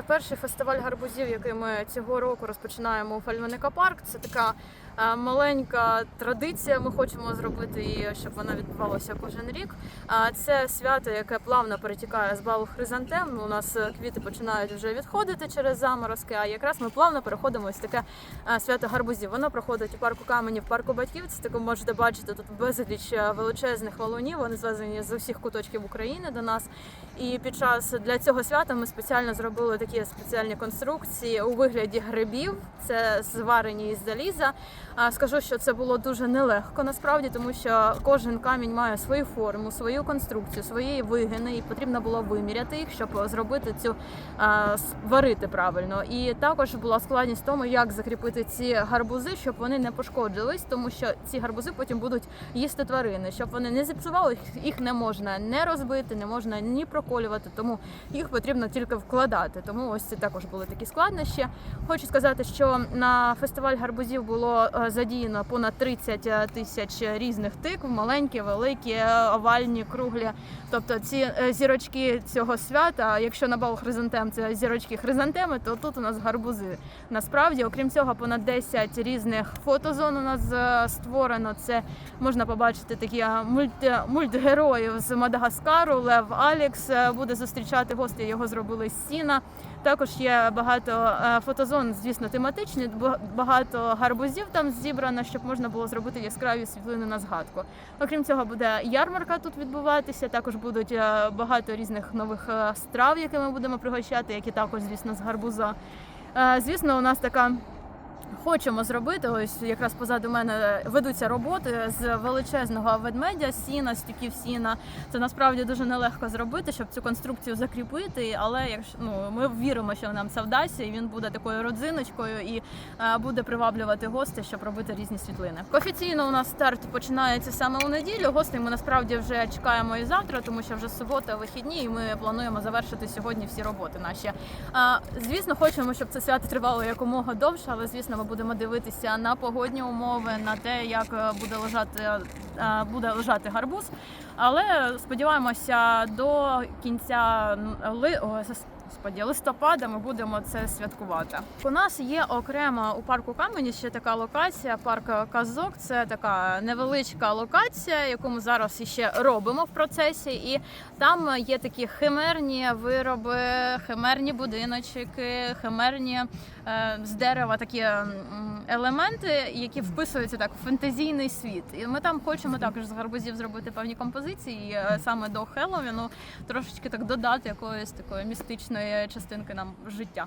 Це перший фестиваль гарбузів, який ми цього року розпочинаємо у Фальвеника парк. Це така е, маленька традиція. Ми хочемо зробити її, щоб вона відбувалася кожен рік. Це свято, яке плавно перетікає з балу хризантем. У нас е, квіти починають вже відходити через заморозки. А якраз ми плавно переходимо ось таке е, свято гарбузів. Воно проходить у парку камені, в парку батьків. Це таке можете бачити тут безліч величезних валунів. Вони звезені з усіх куточків України до нас. І під час для цього свята ми спеціально зробили такі спеціальні конструкції у вигляді грибів. Це зварені із заліза. Скажу, що це було дуже нелегко насправді, тому що кожен камінь має свою форму, свою конструкцію, свої вигини, і потрібно було виміряти їх, щоб зробити цю варити правильно. І також була складність в тому, як закріпити ці гарбузи, щоб вони не пошкоджились, тому що ці гарбузи потім будуть їсти тварини, щоб вони не зіпсували, їх не можна не розбити, не можна ні проколювати, тому їх потрібно тільки вкладати. Тому ось це також були такі складнощі. Хочу сказати, що на фестиваль гарбузів було е, задіяно понад 30 тисяч різних тикв, маленькі, великі, е, овальні, круглі. Тобто ці е, зірочки цього свята, якщо на бал хризантем це зірочки хризантеми, то тут у нас гарбузи. Насправді, окрім цього, понад 10 різних фотозон у нас е, створено. Це можна побачити такі е, мульти, мультгероїв з Мадагаскару. Лев Алікс е, буде зустрічати гостей. Його зробили з сіна. Також є багато е, фотозон, звісно, тематичні. Багато гарбузів там зібрано, щоб можна було зробити яскраві світлини на згадку. Окрім цього, буде ярмарка тут відбуватися. Також будуть е, багато різних нових е, страв, які ми будемо пригощати, які також, звісно, з гарбуза. Звісно, у нас така. Хочемо зробити, ось якраз позаду мене ведуться роботи з величезного ведмедя, сіна, стюків сіна. Це насправді дуже нелегко зробити, щоб цю конструкцію закріпити. Але якщо ну ми віримо, що нам це вдасться, і він буде такою родзиночкою і е, буде приваблювати гостей, щоб робити різні світлини. Офіційно у нас старт починається саме у неділю. Гостей ми насправді вже чекаємо і завтра, тому що вже субота, вихідні, і ми плануємо завершити сьогодні всі роботи наші. А, Звісно, хочемо, щоб це свято тривало якомога довше, але звісно, ми будемо дивитися на погодні умови, на те, як е, буде лежати, е, буде лежати гарбуз. Але сподіваємося, до кінця Господі, листопада ми будемо це святкувати. У нас є окрема у парку камені ще така локація, парк казок. Це така невеличка локація, яку ми зараз іще робимо в процесі. І там є такі химерні вироби, химерні будиночки, химерні е, з дерева такі елементи, які вписуються так в фентезійний світ. І ми там хочемо також з гарбузів зробити певні композиції е, саме до Хеллоуіну, трошечки так додати якоїсь такої містичної частинки нам життя.